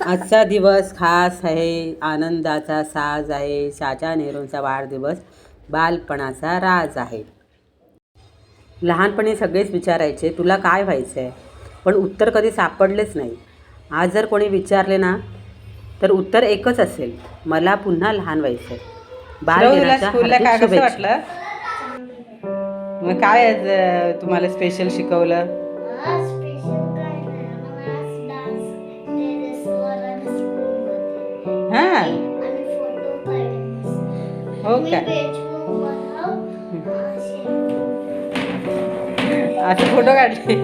आजचा दिवस खास आहे आनंदाचा साज आहे चाचा नेहरूंचा वाढदिवस बालपणाचा राज आहे. लहानपणी सगळेच विचारायचे तुला काय व्हायचं आहे पण उत्तर कधी सापडलेच नाही. आज जर कोणी विचारले ना तर उत्तर एकच असेल मला पुन्हा लहान व्हायचं आहे कसं शुभेच्छा. वाटलं? मग काय तुम्हाला स्पेशल शिकवलं? हो असे असं फोटो काढले.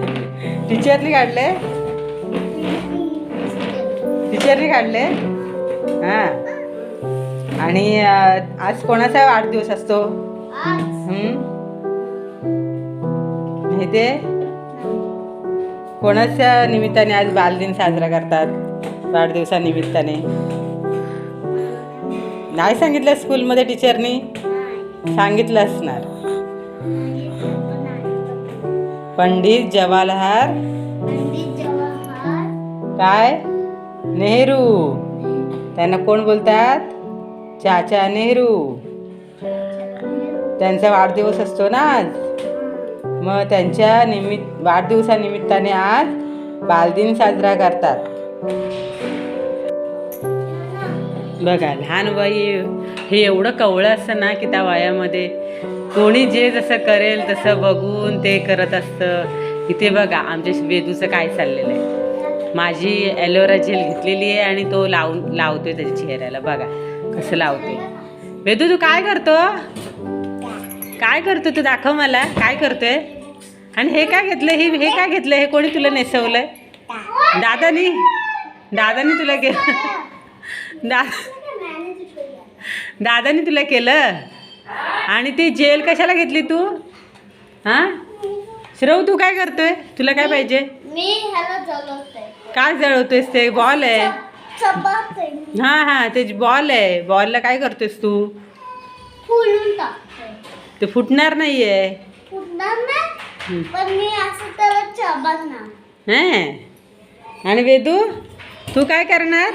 टीचरनी काढले? टीचरनी काढले? हा. आणि आज कोणाचा वाढदिवस असतो? आज कोणाच्या निमित्ताने आज बालदिन साजरा करतात? वाढदिवसानिमित्ताने. नाही सांगितलं स्कूलमध्ये टीचरनी? सांगितलं असणार. पंडित जवाहरलाल. काय? नेहरू. त्यांना कोण बोलतात? चाचा नेहरू. त्यांचा वाढदिवस असतो ना आज? मग त्यांच्या निमित्त वाढदिवसानिमित्ताने आज बालदिन साजरा करतात. बघा लहान वय हे एवढं कवळं असतं ना की त्या वयामध्ये. कोणी जे जसं करेल तसं बघून ते करत असतं. इथे बघा आमच्या वेदूचं काय चाललेलं आहे. माझी ॲलोवेरा जेल घेतलेली आहे आणि तो लावून लावतोय त्याच्या चेहऱ्याला. बघा कसं लावतोय. वेदू तू काय करतो? काय करतो तू? दाखव मला. काय करतोय? आणि हे काय घेतलं हे हे काय घेतलं हे कोणी तुला नेसवलंय? दादानी? दादानी तुला के दा दादानी तुला केलं? आणि ती जेल कशाला घेतली तू? हां? श्रव तू काय करतोय? तुला काय पाहिजे? काय जळवतोयस ते? बॉल आहे. हां हां ते बॉल आहे. बॉलला काय करतोयस तू? ते फुटणार नाही आहे हां? आणि वेदू तू काय करणार?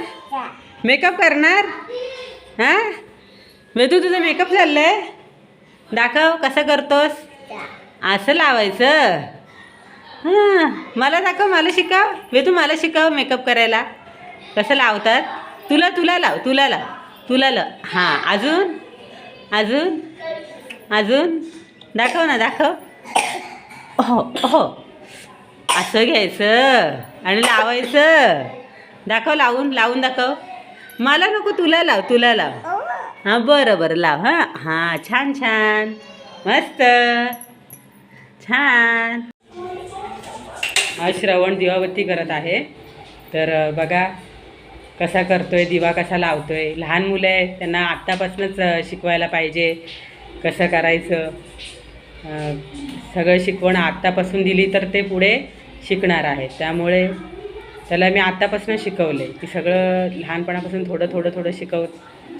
मेकअप करणार? हां? वेदू तुझं मेकअप चाललंय दाखव कसं करतोस? असं लावायचं? हां मला दाखव मला शिकाव. वेदू मला शिकाव मेकअप करायला. कसं लावतात? तुला तुला लाव तुला लाव तुला लाव. हां अजून? अजून? अजून? दाखव ना दाखव. हो हो. असं घ्यायचं आणि लावायचं. दाखव लावून लावून दाखव. मला नको तुला लाव तुला लाव. हां बरं बरं लाव हां. हां छान छान. मस्त. छान. आज श्रवण दिवाबत्ती करत आहे. तर बघा कसा करतोय दिवा कसा लावतोय. लहान मुलं आहे त्यांना आत्तापासूनच शिकवायला पाहिजे कसं करायचं. सगळं शिकवण आत्तापासून दिली तर ते पुढे शिकणार आहेत. त्यामुळे त्याला मी आत्तापासून शिकवले. की सगळं लहानपणापासून थोडं थोडं थोडं शिकव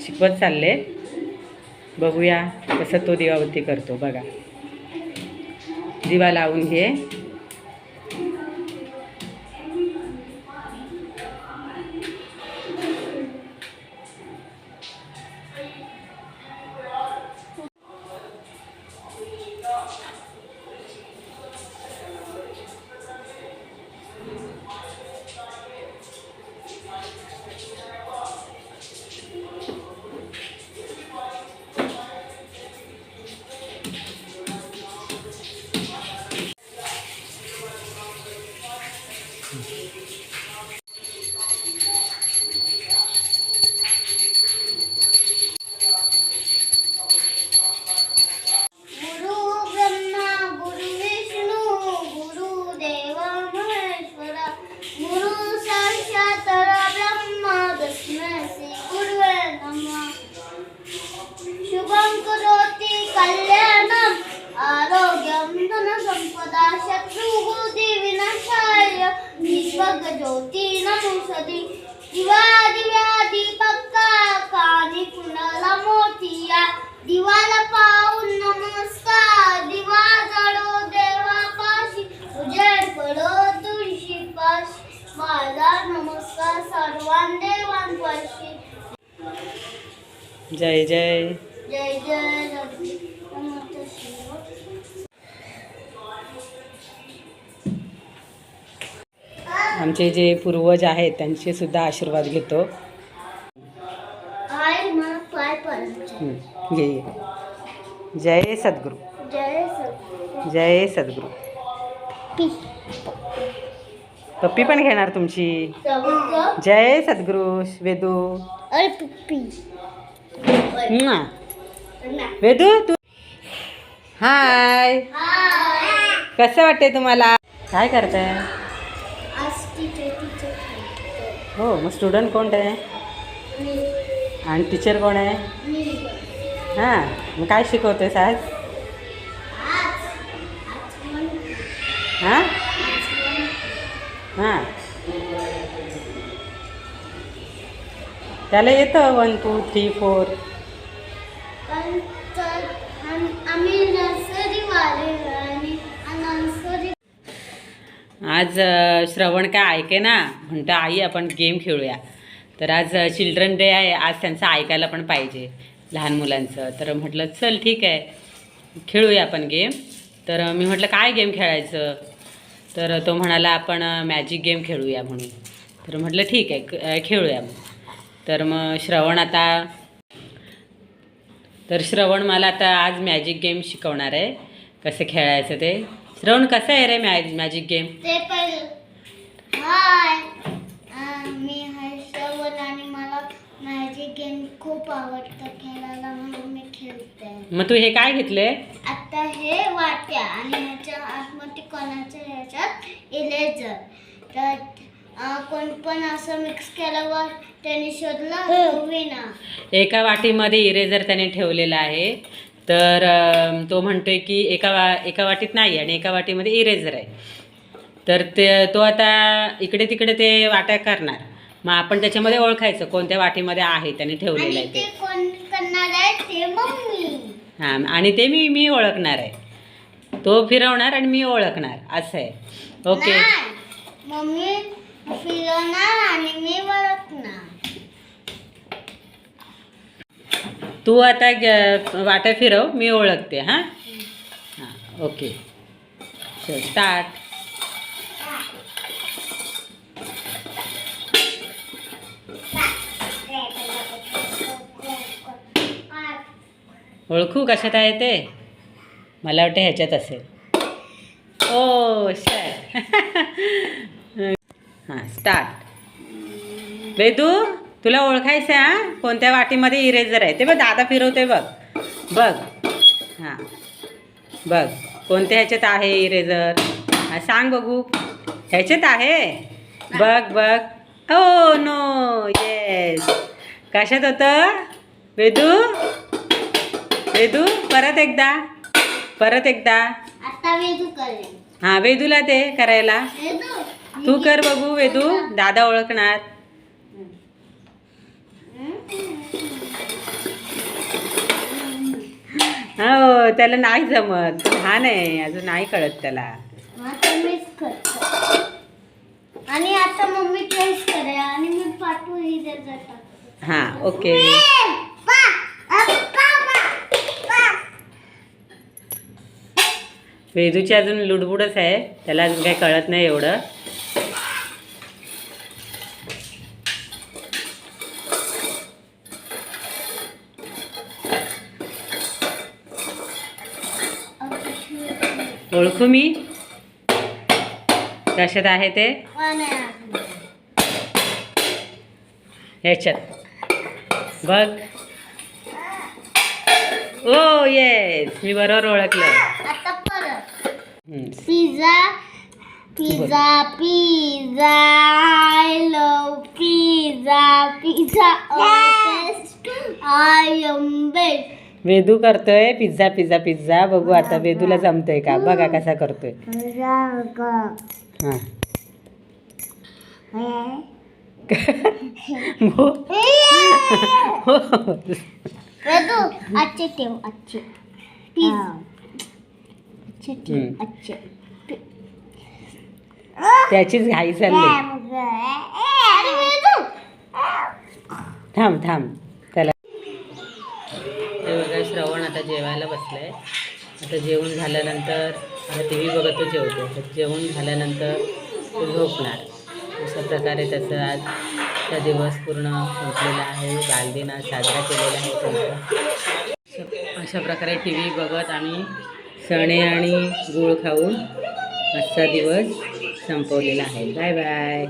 शिकवत चालले. बघूया कसं तो दिवाबत्ती करतो. बघा. दिवा लावून घे కరోతి కళ్యాణం ఆరోగ్యం ధన సంపద శత్రువు వినశాయ విశ్వజ్యోతి నమోసతి దివాది వ్యాధి పక్క కాని కుణల మోటియ दिवाला पाहून नमस्कार दिवा जाडो देवापाशी उजेड पडो तुळशी पाशी माझा नमस्कार सर्वां देवांपाशी जय जय आमचे जे पूर्वज आहेत त्यांचे सुद्धा आशीर्वाद घेतो घे. जय सद्गुरू जय सद्गुरू. जय सद्गुरू पी. पप्पी पण घेणार तुमची. जय सद्गुरू वेदू म्वा. वेदू तू हाय कसं वाटते तुम्हाला? काय करताय? हो मग स्टुडंट कोण आहे आणि टीचर कोण आहे? हां मग काय शिकवते आज? हां? हां. त्याला येतं वन टू थ्री फोर आज श्रवण काय ऐके ना? म्हणतं आई आपण गेम खेळूया. तर आज चिल्ड्रन डे आहे. आज त्यांचं ऐकायला पण पाहिजे लहान मुलांचं. तर म्हटलं चल ठीक आहे. खेळूया आपण गेम तर मी म्हटलं काय गेम खेळायचं? तर तो म्हणाला आपण मॅजिक गेम खेळूया म्हणून. तर म्हटलं ठीक आहे खेळूया. मग तर मग श्रवण आता तर श्रवण मला आता आज मॅजिक गेम शिकवणार आहे. कसं खेळायचं ते? श्रवण कसं आहे रे मॅ मॅजिक गेम ते पहिलं हाय मी हाय श्रवण आणि मला माझे गेम खूप आवडतं खेळायला म्हणून मी खेळते मग तू हे काय घेतले आता हे वाट्या आणि ह्याच्या आतमध्ये कोणाच्या ह्याच्यात इलेजर तर कोण पण असं मिक्स केल्यावर त्याने शोधलं विना एका वाटीमध्ये इरेझर त्याने ठेवलेला आहे तर तो म्हणतोय की एका वा एका वाटीत नाही आणि एका वाटीमध्ये इरेझर आहे. तर ते तो आता इकडे तिकडे ते वाट्या करणार. मग आपण त्याच्यामध्ये ओळखायचं कोणत्या वाटीमध्ये आहे त्याने ठेवलेलं आहे ते. हां आणि ते मी मी ओळखणार आहे. तो फिरवणार आणि मी ओळखणार असं आहे. ओके. मम्मी फिरवणार आणि मी ओळखणार. तू आता ग- फिरव मी ओळखते हां? हां ओके. चल स्टार्ट ओळखू कशात आहे ते? मला वाटतं ह्याच्यात असेल. ओ शर हां स्टार्ट वेदू? तुला ओळखायचं आहे हां? कोणत्या वाटीमध्ये इरेझर आहे? ते बघ दादा फिरवते बघ. बघ. हां. बघ कोणत्या ह्याच्यात आहे इरेझर हां सांग बघू. ह्याच्यात आहे? बघ बघ. Oh no. येस कशात होतं? वेदू? वेदू परत एकदा. परत एकदा. हां वेदूला ते करायला. तू कर बघू वेदू. दादा ओळखणार. हो त्याला नाही जमत. लहान आहे अजून नाही कळत त्याला. आता मीच करतो. आणि आता मम्मी टेस्ट करेल आणि मी पाठवू इथे जातात हां ओके वेदूची अजून लुडबुडच आहे. त्याला अजून काही कळत नाही एवढं. ओळखू मी? कशात आहे ते? ह्याच्यात बघ. ओ येस मी बरोबर ओळखलं. आता परत. हम्म. Pizza pizza pizza I love pizza pizza I am best Vedu करतोय पिझ्झा पिझ्झा पिझ्झा. बघू आता वेदूला जमतोय का? बघा कसा करतोय. हां. हो. हो. वेदू अच्छे ठेव अच्छे पिझ्झा अच्छे ठेव हम्म. अच्छे त्याचीच घाई चालली. अरे वेदू. थांब थांब. आता जेवायला बसलं आहे आता जेवण झाल्यानंतर आता टी व्ही बघतच जेवतो. तर जेवण झाल्यानंतर तो झोपणार. अशा प्रकारे त्याचं आज त्या दिवस पूर्ण संपलेला आहे. बालदिन आज साजरा केलेला आहे त्यांचा. अशा- प्रकारे टी व्ही बघत आम्ही सणे आणि गूळ खाऊन आजचा दिवस संपवलेला आहे. Bye bye.